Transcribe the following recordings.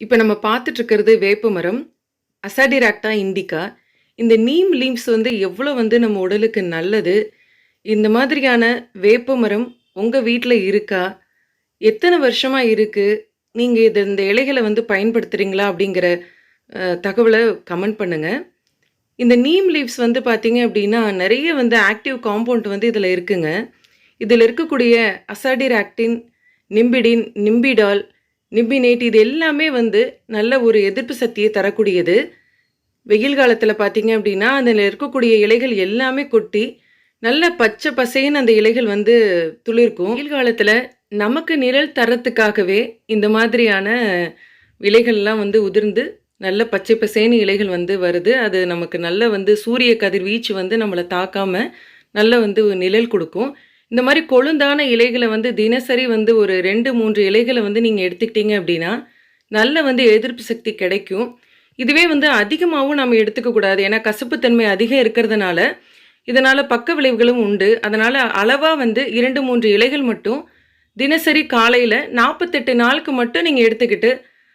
இப்போ நம்ம பார்த்துட்டு இருக்கிறது வேப்ப மரம். அசாடிராக்டா இண்டிகா. இந்த நீம் லீவ்ஸ் வந்து எவ்வளோ வந்து நம்ம உடலுக்கு நல்லது. இந்த மாதிரியான வேப்ப மரம் உங்கள் வீட்டில் இருக்கா? எத்தனை வருஷமாக இருக்குது நீங்கள் இது இந்த இலைகளை வந்து பயன்படுத்துறீங்களா? அப்படிங்கிற தகவலை கமெண்ட் பண்ணுங்கள் இந்த நீம் லீவ்ஸ் வந்து பார்த்தீங்க அப்படின்னா, நிறைய வந்து ஆக்டிவ் காம்பவுண்ட் வந்து இதில் இருக்குங்க. இதில் இருக்கக்கூடிய அசாடிராக்டின், நிம்பிடின், நிம்பிடால், நிம்பினேட் இது எல்லாமே வந்து நல்ல ஒரு எதிர்ப்பு சக்தியை தரக்கூடியது. வெயில் காலத்தில் பார்த்தீங்க அப்படின்னா, அதில் இருக்கக்கூடிய இலைகள் எல்லாமே கொட்டி, நல்ல பச்சை பசைன்னு அந்த இலைகள் வந்து துளிர்க்கும். வெயில் காலத்தில் நமக்கு நிழல் தரத்துக்காகவே இந்த மாதிரியான இலைகள்லாம் வந்து உதிர்ந்து, நல்ல பச்சை பசேன்னு இலைகள் வந்து வருது. அது நமக்கு நல்ல வந்து சூரிய கதிர்வீச்சு வந்து நம்மளை தாக்காமல் நல்ல வந்து நிழல் கொடுக்கும் இந்த மாதிரி கொழுந்தான இலைகளை வந்து தினசரி வந்து ஒரு ரெண்டு மூன்று இலைகளை வந்து நீங்கள் எடுத்துக்கிட்டீங்க அப்படின்னா, நல்ல வந்து எதிர்ப்பு சக்தி கிடைக்கும். இதுவே வந்து அதிகமாகவும் நம்ம எடுத்துக்கக்கூடாது ஏன்னா கசப்புத்தன்மை அதிகம் இருக்கிறதுனால, இதனால் பக்க விளைவுகளும் உண்டு. அதனால் அளவாக வந்து 2, 3 இலைகள் மட்டும் தினசரி காலையில் நாற்பத்தெட்டு நாளுக்கு மட்டும் நீங்கள் எடுத்துக்கிட்டு,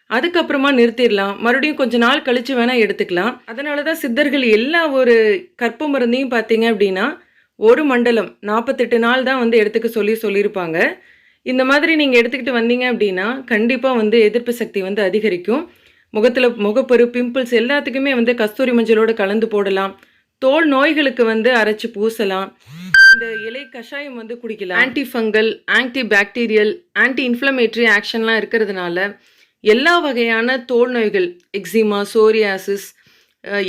அதுக்கப்புறமா நிறுத்திடலாம் மறுபடியும் கொஞ்ச நாள் கழித்து வேணால் எடுத்துக்கலாம். அதனால தான் சித்தர்கள் எல்லா ஒரு கற்ப மருந்தையும் பார்த்தீங்க அப்படின்னா, ஒரு மண்டலம் 48 நாள் தான் வந்து எடுத்துக்க சொல்லி சொல்லியிருப்பாங்க. இந்த மாதிரி நீங்கள் எடுத்துக்கிட்டு வந்தீங்க அப்படின்னா, கண்டிப்பாக வந்து எதிர்ப்பு சக்தி வந்து அதிகரிக்கும். முகத்தில் முகப்பரு, பிம்பிள்ஸ் எல்லாத்துக்குமே வந்து கஸ்தூரி மஞ்சளோட கலந்து போடலாம். தோல் நோய்களுக்கு வந்து அரைச்சு பூசலாம். இந்த இலை கஷாயம் வந்து குடிக்கலாம். Anti fungal, anti bacterial, anti inflammatory ஆக்ஷன்லாம் இருக்கிறதுனால, எல்லா வகையான தோல் நோய்கள், எக்ஸிமா, சோரியாசிஸ்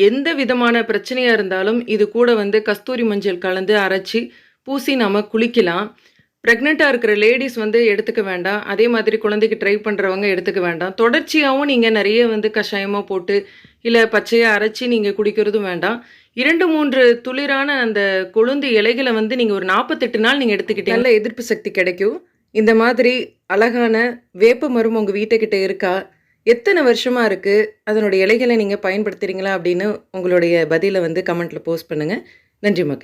எந்த விதமான பிரச்சனையாக இருந்தாலும், இது கூட வந்து கஸ்தூரி மஞ்சள் கலந்து அரைச்சி பூசி நம்ம குளிக்கலாம். ப்ரெக்னெண்ட்டாக இருக்கிற லேடீஸ் வந்து எடுத்துக்க வேண்டாம். அதே மாதிரி குழந்தைக்கு ட்ரை பண்ணுறவங்க எடுத்துக்க வேண்டாம். தொடர்ச்சியாகவும் நீங்கள் நிறைய வந்து கஷாயமாக போட்டு, இல்லை பச்சையாக அரைச்சி நீங்கள் குடிக்கிறதும் வேண்டாம். 2, 3 துளிரான அந்த கொழுந்து இலைகளை வந்து நீங்கள் ஒரு 48 நாள் நீங்கள் எடுத்துக்கிட்டீங்க நல்ல எதிர்ப்பு சக்தி கிடைக்கும். இந்த மாதிரி அழகான வேப்ப மரம் உங்கள் வீட்டுக்கிட்ட இருக்கா? எத்தனை வருஷமாக இருக்குது அதனுடைய இலைகளை நீங்கள் பயன்படுத்துகிறீங்களா அப்படின்னு உங்களுடைய பதிலை வந்து கமெண்ட்டில் போஸ்ட் பண்ணுங்கள் நன்றி மக்கள்.